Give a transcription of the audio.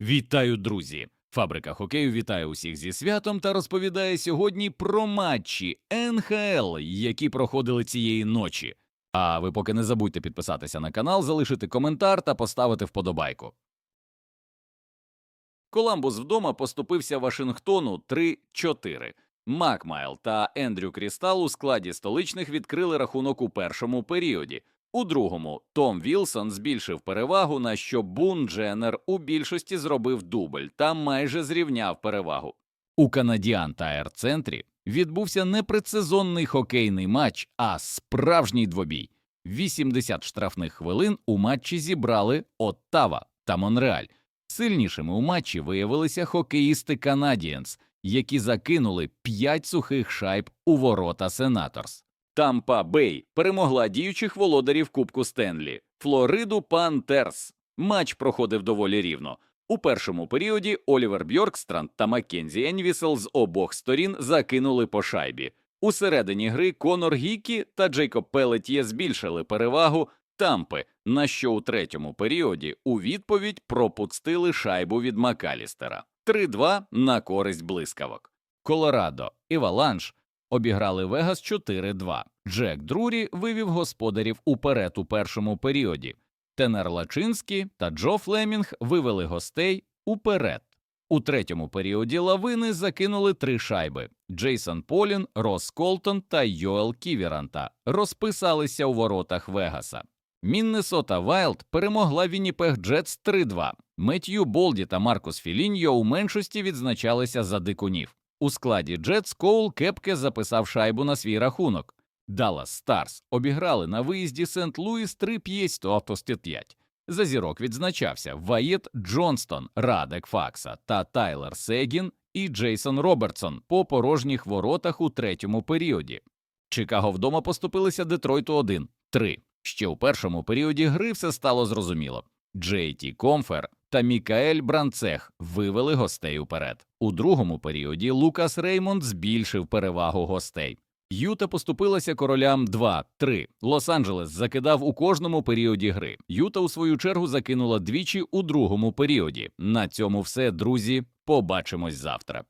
Вітаю, друзі! Фабрика хокею вітає усіх зі святом та розповідає сьогодні про матчі НХЛ, які проходили цієї ночі. А ви поки не забудьте підписатися на канал, залишити коментар та поставити вподобайку. Коламбус вдома поступився Вашингтону 3-4. Макмайл та Ендрю Крістал у складі столичних відкрили рахунок у першому періоді. У другому Том Вілсон збільшив перевагу, на що Бун Дженнер у більшості зробив дубль та майже зрівняв перевагу. У канадіан та Ер-центрі відбувся не предсезонний хокейний матч, а справжній двобій. 80 штрафних хвилин у матчі зібрали Оттава та Монреаль. Сильнішими у матчі виявилися хокеїсти Канадієнс, які закинули 5 сухих шайб у ворота Сенаторс. Тампа Бей перемогла діючих володарів Кубку Стенлі Флориду Пантерс. Матч проходив доволі рівно. У першому періоді Олівер Бьоркстранд та Маккензі Енвісел з обох сторін закинули по шайбі. У середині гри Конор Гікі та Джейкоб Пелетє збільшили перевагу Тампи, на що у третьому періоді у відповідь пропустили шайбу від Макалістера 3-2 на користь блискавок. Колорадо і Валанш обіграли Вегас 4-2. Джек Друрі вивів господарів уперед у першому періоді. Тенер Лачинський та Джо Флемінг вивели гостей уперед. У третьому періоді лавини закинули три шайби. Джейсон Полін, Рос Колтон та Йоел Ківіранта розписалися у воротах Вегаса. Міннесота Вайлд перемогла Вінніпег Джетс 3-2. Меттью Болді та Маркус Філіньо у меншості відзначалися за дикунів. У складі Джетс Коул Кепке записав шайбу на свій рахунок. Даллас Старс обіграли на виїзді Сент-Луіс 3 5 5 За зірок відзначався Ваєт Джонстон, Радек Факса та Тайлер Сегін і Джейсон Робертсон по порожніх воротах у третьому періоді. Чикаго вдома поступилися Детройту 1-3. Ще у першому періоді гри все стало зрозуміло. Джей Ті Комфер та Мікаель Бранцех вивели гостей уперед. У другому періоді Лукас Реймонд збільшив перевагу гостей. Юта поступилася королям 2-3. Лос-Анджелес закидав у кожному періоді гри. Юта, у свою чергу, закинула двічі у другому періоді. На цьому все, друзі. Побачимось завтра.